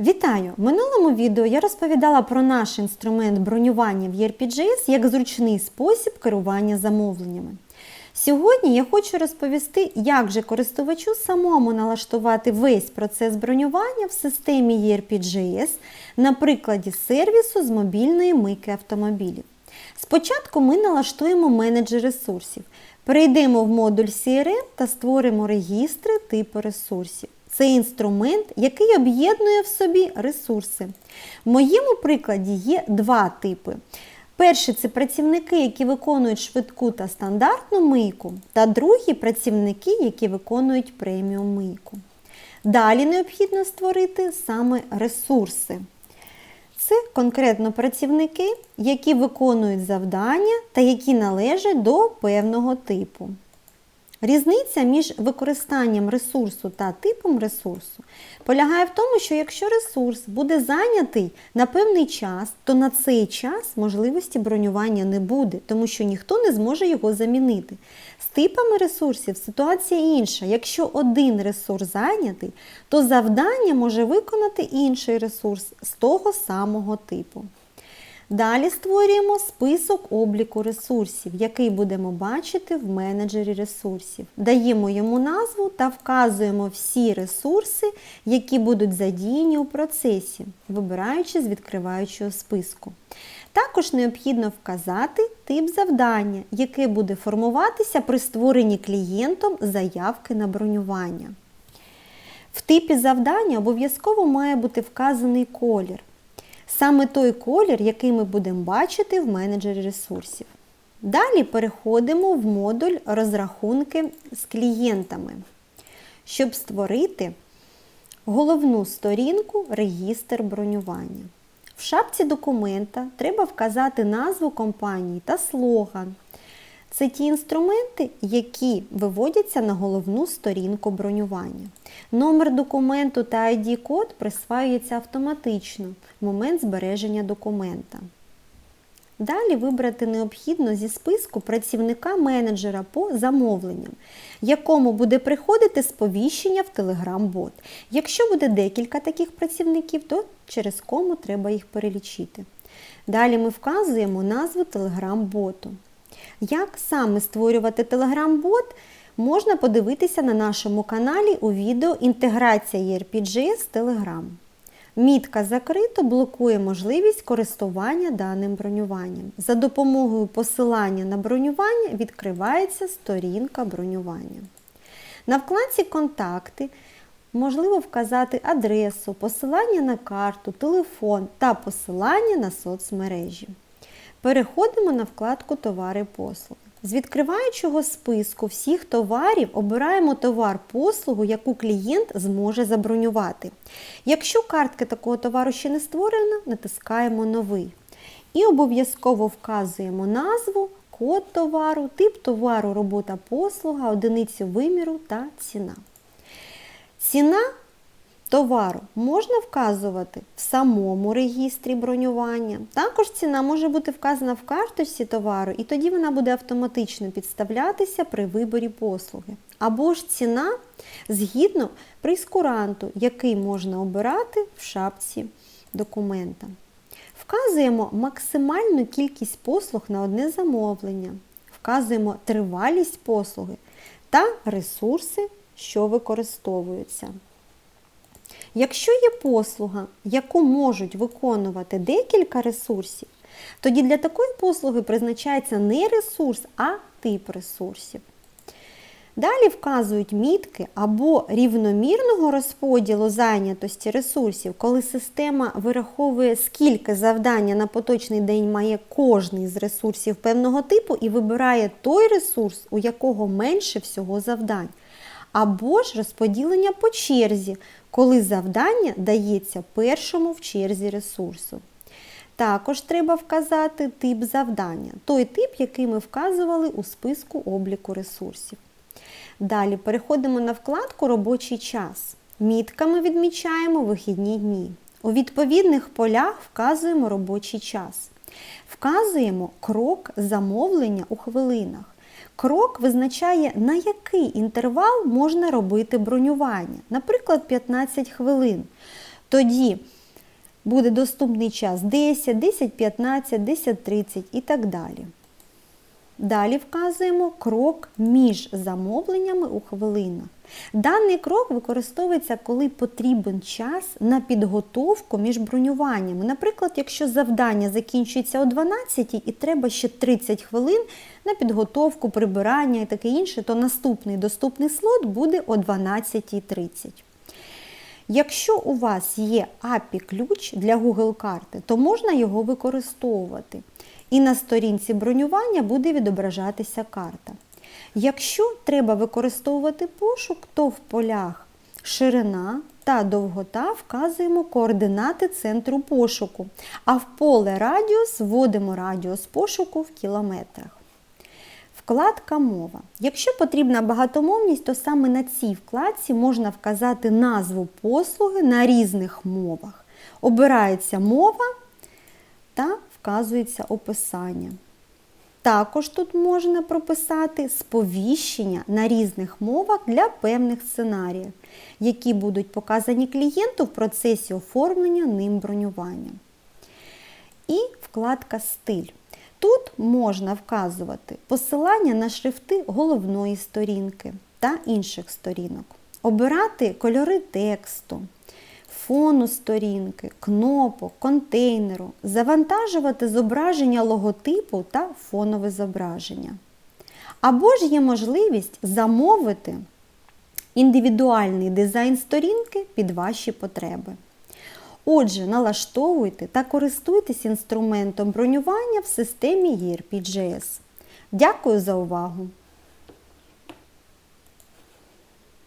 Вітаю! В минулому відео я розповідала про наш інструмент бронювання в ERPGS як зручний спосіб керування замовленнями. Сьогодні я хочу розповісти, як же користувачу самому налаштувати весь процес бронювання в системі ERPGS на прикладі сервісу з мобільної мийки автомобілів. Спочатку ми налаштуємо менеджер ресурсів, перейдемо в модуль CRM та створимо регістри типу ресурсів. Це інструмент, який об'єднує в собі ресурси. В моєму прикладі є два типи. Перший це працівники, які виконують швидку та стандартну мийку, та другі працівники, які виконують преміум мийку. Далі необхідно створити саме ресурси. Це конкретно працівники, які виконують завдання та які належать до певного типу. Різниця між використанням ресурсу та типом ресурсу полягає в тому, що якщо ресурс буде зайнятий на певний час, то на цей час можливості бронювання не буде, тому що ніхто не зможе його замінити. З типами ресурсів ситуація інша. Якщо один ресурс зайнятий, то завдання може виконати інший ресурс з того самого типу. Далі створюємо список обліку ресурсів, який будемо бачити в менеджері ресурсів. Даємо йому назву та вказуємо всі ресурси, які будуть задіяні у процесі, вибираючи з відкриваючого списку. Також необхідно вказати тип завдання, яке буде формуватися при створенні клієнтом заявки на бронювання. В типі завдання обов'язково має бути вказаний колір. Саме той колір, який ми будемо бачити в менеджері ресурсів. Далі переходимо в модуль розрахунки з клієнтами, щоб створити головну сторінку регістр бронювання. В шапці документа треба вказати назву компанії та слоган. Це ті інструменти, які виводяться на головну сторінку бронювання. Номер документу та ID-код присваюється автоматично в момент збереження документа. Далі вибрати необхідно зі списку працівника менеджера по замовленням, якому буде приходити сповіщення в Telegram-бот. Якщо буде декілька таких працівників, то через кому треба їх перелічити. Далі ми вказуємо назву Telegram-боту. Як саме створювати Telegram-бот, можна подивитися на нашому каналі у відео Інтеграція ERPG з Telegram. Мітка закрито блокує можливість користування даним бронюванням. За допомогою посилання на бронювання відкривається сторінка бронювання. На вкладці Контакти можливо вказати адресу, посилання на карту, телефон та посилання на соцмережі. Переходимо на вкладку Товари послуги. З відкриваючого списку всіх товарів обираємо товар-послугу, яку клієнт зможе забронювати. Якщо картки такого товару ще не створена, натискаємо Новий. І обов'язково вказуємо назву, код товару, тип товару, робота послуга, одиницю виміру та ціна. Ціна товару можна вказувати в самому регістрі бронювання. Також ціна може бути вказана в карточці товару, і тоді вона буде автоматично підставлятися при виборі послуги. Або ж ціна згідно прейскуранту, який можна обирати в шапці документа. Вказуємо максимальну кількість послуг на одне замовлення, вказуємо тривалість послуги та ресурси, що використовуються. Якщо є послуга, яку можуть виконувати декілька ресурсів, тоді для такої послуги призначається не ресурс, а тип ресурсів. Далі вказують мітки або рівномірного розподілу зайнятості ресурсів, коли система вираховує, скільки завдання на поточний день має кожний з ресурсів певного типу і вибирає той ресурс, у якого менше всього завдань. Або ж розподілення по черзі, коли завдання дається першому в черзі ресурсу. Також треба вказати тип завдання, той тип, який ми вказували у списку обліку ресурсів. Далі переходимо на вкладку Робочий час. Мітками відмічаємо вихідні дні. У відповідних полях вказуємо робочий час. Вказуємо крок замовлення у хвилинах. Крок визначає, на який інтервал можна робити бронювання, наприклад, 15 хвилин. Тоді буде доступний час 10, 10, 15, 10, 30 і так далі. Далі вказуємо крок між замовленнями у хвилинах. Даний крок використовується, коли потрібен час на підготовку між бронюваннями. Наприклад, якщо завдання закінчується о 12 і треба ще 30 хвилин на підготовку, прибирання і таке інше, то наступний доступний слот буде о 12.30. Якщо у вас є API-ключ для Google карти, то можна його використовувати. І на сторінці бронювання буде відображатися карта. Якщо треба використовувати пошук, то в полях ширина та довгота вказуємо координати центру пошуку, а в поле радіус вводимо радіус пошуку в кілометрах. Вкладка мова. Якщо потрібна багатомовність, то саме на цій вкладці можна вказати назву послуги на різних мовах. Обирається мова та вказується описання. Також тут можна прописати сповіщення на різних мовах для певних сценаріїв, які будуть показані клієнту в процесі оформлення ним бронювання. І вкладка Стиль. Тут можна вказувати посилання на шрифти головної сторінки та інших сторінок, обирати кольори тексту, фону сторінки, кнопок, контейнеру, завантажувати зображення логотипу та фонове зображення. Або ж є можливість замовити індивідуальний дизайн сторінки під ваші потреби. Отже, налаштовуйте та користуйтесь інструментом бронювання в системі ERP.js. Дякую за увагу!